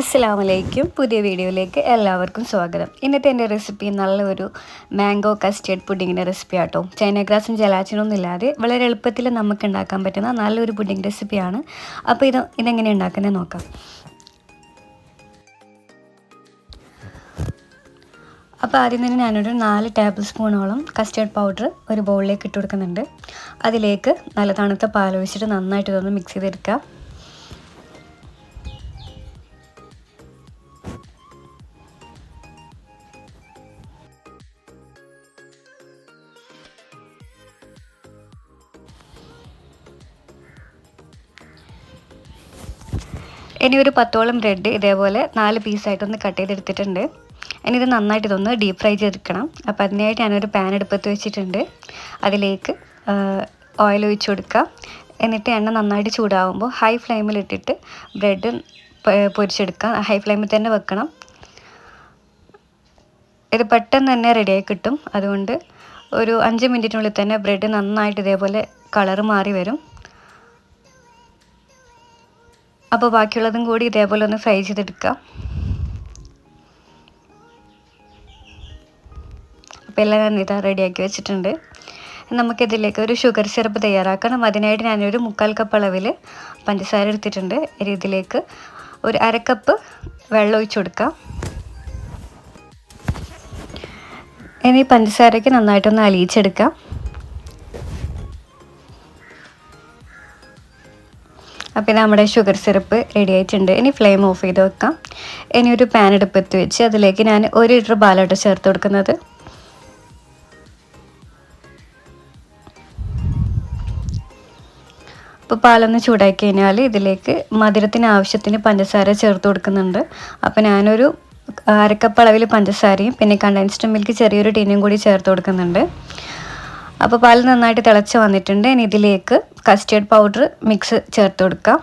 അസ്സാമലൈക്കും പുതിയ വീഡിയോയിലേക്ക് എല്ലാവർക്കും സ്വാഗതം. ഇന്നത്തെ എന്റെ റെസിപ്പി നല്ലൊരു മാംഗോ കസ്റ്റേർഡ് പുഡിങ്ങിന്റെ റെസിപ്പി ആട്ടോ ചൈനഗ്രാസും ജലാച്ചിനൊന്നും ഇല്ലാതെ വളരെ എളുപ്പത്തിൽ നമുക്ക് ഉണ്ടാക്കാൻ പറ്റുന്ന നല്ലൊരു പുഡിങ് റെസിപ്പിയാണ്. അപ്പോൾ ഇത് ഇതെങ്ങനെ ഉണ്ടാക്കുന്നത് നോക്കാം. അപ്പോൾ ആദ്യം തന്നെ ഞാനൊരു നാല് ടേബിൾ സ്പൂണോളം കസ്റ്റേർഡ് പൗഡർ ഒരു ബൗളിലേക്ക് ഇട്ട് കൊടുക്കുന്നുണ്ട്. അതിലേക്ക് നല്ല തണുത്ത പാൽ ഒഴിച്ചിട്ട് നന്നായിട്ട് ഇതൊന്ന് മിക്സ് ചെയ്തെടുക്കുക. ഇനി ഒരു പത്തോളം ബ്രെഡ് ഇതേപോലെ നാല് പീസായിട്ടൊന്ന് കട്ട് ചെയ്തെടുത്തിട്ടുണ്ട്. ഇനി ഇത് നന്നായിട്ട് ഇതൊന്ന് ഡീപ് ഫ്രൈ ചെയ്തെടുക്കണം. അപ്പോൾ അതിനായിട്ട് ഞാനൊരു പാൻ എടുപ്പത്ത് വെച്ചിട്ടുണ്ട്. അതിലേക്ക് ഓയിൽ ഒഴിച്ച് കൊടുക്കുക. എന്നിട്ട് എണ്ണ നന്നായിട്ട് ചൂടാവുമ്പോൾ ഹൈ ഫ്ലെയിമിൽ ഇട്ടിട്ട് ബ്രെഡ് പൊരിച്ചെടുക്കാം ഹൈ ഫ്ലെയിമിൽ തന്നെ വെക്കണം. ഇത് പെട്ടെന്ന് തന്നെ റെഡിയായി കിട്ടും. അതുകൊണ്ട് ഒരു അഞ്ച് മിനിറ്റിനുള്ളിൽ തന്നെ ബ്രെഡ് നന്നായിട്ട് ഇതേപോലെ കളറ് മാറി വരും. അപ്പോൾ ബാക്കിയുള്ളതും കൂടി ഇതേപോലെ ഒന്ന് ഫ്രൈ ചെയ്തെടുക്കാം. അപ്പോൾ എല്ലാം ഞാൻ ഇതാ റെഡിയാക്കി വെച്ചിട്ടുണ്ട്. നമുക്കിതിലേക്ക് ഒരു ഷുഗർ സിറപ്പ് തയ്യാറാക്കണം. അതിനായിട്ട് ഞാനൊരു മുക്കാൽ കപ്പ് അളവിൽ പഞ്ചസാര എടുത്തിട്ടുണ്ട്. ഇതിലേക്ക് ഒരു അരക്കപ്പ് വെള്ളം ഒഴിച്ചു കൊടുക്കാം. ഇനി പഞ്ചസാരയ്ക്ക് നന്നായിട്ടൊന്ന് അലിയിച്ചെടുക്കാം. അപ്പോൾ നമ്മുടെ ഷുഗർ സിറപ്പ് റെഡി ആയിട്ടുണ്ട്. ഇനി ഫ്ലെയിം ഓഫ് ചെയ്ത് വെക്കാം. ഇനി ഒരു പാൻ എടുപ്പത്ത് വെച്ച് അതിലേക്ക് ഞാൻ ഒരു ലിറ്റർ പാലോട്ട് ചേർത്ത് കൊടുക്കുന്നത്. അപ്പോൾ പാലൊന്ന് ചൂടാക്കി കഴിഞ്ഞാൽ ഇതിലേക്ക് മധുരത്തിന് ആവശ്യത്തിന് പഞ്ചസാര ചേർത്ത് കൊടുക്കുന്നുണ്ട്. അപ്പോൾ ഞാനൊരു അരക്കപ്പ് അളവിൽ പഞ്ചസാരയും പിന്നെ കണ്ടൻസ്ഡ് മിൽക്ക് ചെറിയൊരു ടീനും കൂടി ചേർത്ത് കൊടുക്കുന്നുണ്ട്. അപ്പോൾ പാൽ നന്നായിട്ട് തിളച്ച് വന്നിട്ടുണ്ട്. ഇനി ഇതിലേക്ക് കസ്റ്റേർഡ് പൗഡർ മിക്സ് ചേർത്ത് കൊടുക്കാം.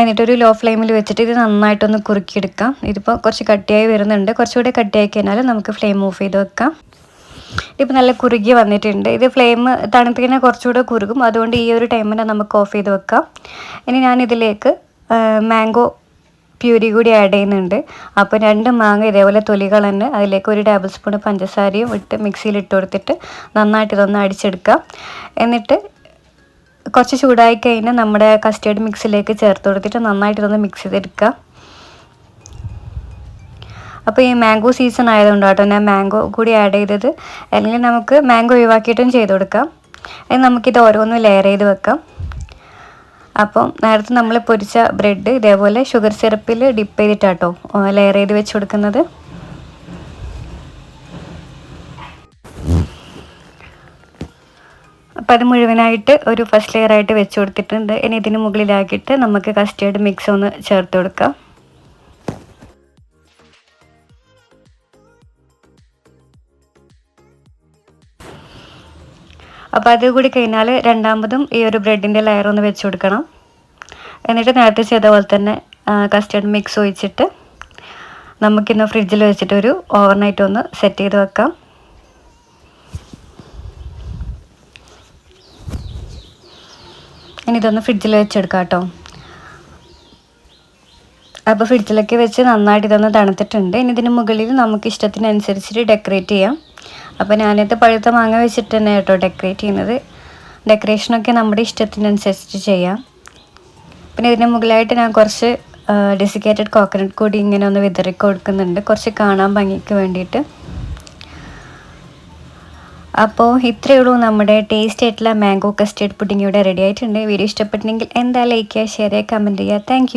എന്നിട്ടൊരു ലോ ഫ്ലെയിമിൽ വെച്ചിട്ട് ഇത് നന്നായിട്ടൊന്ന് കുറുക്കിയെടുക്കാം. ഇതിപ്പോൾ കുറച്ച് കട്ടിയായി വരുന്നുണ്ട്. കുറച്ചുകൂടി കട്ടിയായി കഴിഞ്ഞാൽ നമുക്ക് ഫ്ലെയിം ഓഫ് ചെയ്ത് വെക്കാം. ഇതിപ്പോൾ നല്ല കുറുകി വന്നിട്ടുണ്ട്. ഇത് ഫ്ലെയിം തണുപ്പിക്കുന്ന കുറച്ചുകൂടെ കുറുകും. അതുകൊണ്ട് ഈ ഒരു ടൈമിൽ നമുക്ക് ഓഫ് ചെയ്ത് വെക്കാം. ഇനി ഞാനിതിലേക്ക് മാംഗോ പ്യൂരി കൂടി ആഡ് ചെയ്യുന്നുണ്ട്. അപ്പോൾ രണ്ട് മാങ്ങ ഇതേപോലെ തൊലികൾ തന്നെ അതിലേക്ക് ഒരു ടേബിൾ സ്പൂൺ പഞ്ചസാരയും ഇട്ട് മിക്സിയിൽ ഇട്ട് കൊടുത്തിട്ട് നന്നായിട്ട് ഇതൊന്ന് അടിച്ചെടുക്കാം. എന്നിട്ട് കുറച്ച് ചൂടായി കഴിഞ്ഞാൽ നമ്മുടെ കസ്റ്റേർഡ് മിക്സിലേക്ക് ചേർത്ത് കൊടുത്തിട്ട് നന്നായിട്ട് ഇതൊന്ന് മിക്സ് ചെയ്തെടുക്കുക. അപ്പോൾ ഈ മാംഗോ സീസൺ ആയതുകൊണ്ട് കേട്ടോ ഞാൻ മാംഗോ കൂടി ആഡ് ചെയ്തത്. അല്ലെങ്കിൽ നമുക്ക് മാംഗോ ഒഴിവാക്കിയിട്ടും ചെയ്ത് കൊടുക്കാം. അത് നമുക്കിത് ഓരോന്നും ലെയർ ചെയ്ത് വെക്കാം. അപ്പം നേരത്തെ നമ്മൾ പൊരിച്ച ബ്രെഡ് ഇതേപോലെ ഷുഗർ സിറപ്പിൽ ഡിപ്പ് ചെയ്തിട്ടാട്ടോ ലെയർ ചെയ്ത് വെച്ച് കൊടുക്കുന്നത്. അപ്പോൾ അത് മുഴുവനായിട്ട് ഒരു ഫസ്റ്റ് ലെയറായിട്ട് വെച്ച് കൊടുത്തിട്ടുണ്ട്. ഇനി ഇതിന് മുകളിലാക്കിയിട്ട് നമുക്ക് കസ്റ്റേർഡ് മിക്സ് ഒന്ന് ചേർത്ത് കൊടുക്കാം. അപ്പോൾ അത് കൂടി കഴിഞ്ഞാൽ രണ്ടാമതും ഈ ഒരു ബ്രെഡിന്റെ ലെയർ ഒന്ന് വെച്ച് കൊടുക്കണം. എന്നിട്ട് നേരത്തെ ചെയ്ത പോലെ തന്നെ കസ്റ്റേർഡ് മിക്സ് ഒഴിച്ചിട്ട് നമുക്കിന്ന് ഫ്രിഡ്ജിൽ വെച്ചിട്ട് ഒരു ഓവർനൈറ്റ് ഒന്ന് സെറ്റ് ചെയ്ത് വെക്കാം. ഇനി ഇതൊന്ന് ഫ്രിഡ്ജിൽ വെച്ചെടുക്കാം കേട്ടോ. അപ്പോൾ ഫ്രിഡ്ജിലൊക്കെ വെച്ച് നന്നായിട്ട് ഇതൊന്ന് തണുത്തിട്ടുണ്ട്. ഇനി ഇതിന് മുകളിൽ നമുക്ക് ഇഷ്ടത്തിനനുസരിച്ചിട്ട് ഡെക്കറേറ്റ് ചെയ്യാം. അപ്പോൾ ഞാനിത് പഴുത്ത മാങ്ങ വെച്ചിട്ട് തന്നെ കേട്ടോ ഡെക്കറേറ്റ് ചെയ്യുന്നത്. ഡെക്കറേഷനൊക്കെ നമ്മുടെ ഇഷ്ടത്തിനനുസരിച്ച് ചെയ്യാം. പിന്നെ ഇതിന് മുകളിലായിട്ട് ഞാൻ കുറച്ച് ഡെസിക്കേറ്റഡ് കോക്കനട്ട് കൂടി ഇങ്ങനെ ഒന്ന് വിതറി കൊടുക്കുന്നുണ്ട്. കുറച്ച് കാണാൻ ഭംഗിക്ക് വേണ്ടിയിട്ട്. അപ്പോൾ ഇത്രയേ ഉള്ളൂ നമ്മുടെ ടേസ്റ്റ് ആയിട്ടുള്ള മാംഗോ കസ്റ്റേർഡ് പുഡിംഗ് ഇവിടെ റെഡി ആയിട്ടുണ്ട്. വീഡിയോ ഇഷ്ടപ്പെട്ടിട്ടുണ്ടെങ്കിൽ എന്താ ലൈക്ക് ചെയ്യുക ഷെയർ ചെയ്യുക കമന്റ് ചെയ്യുക. താങ്ക്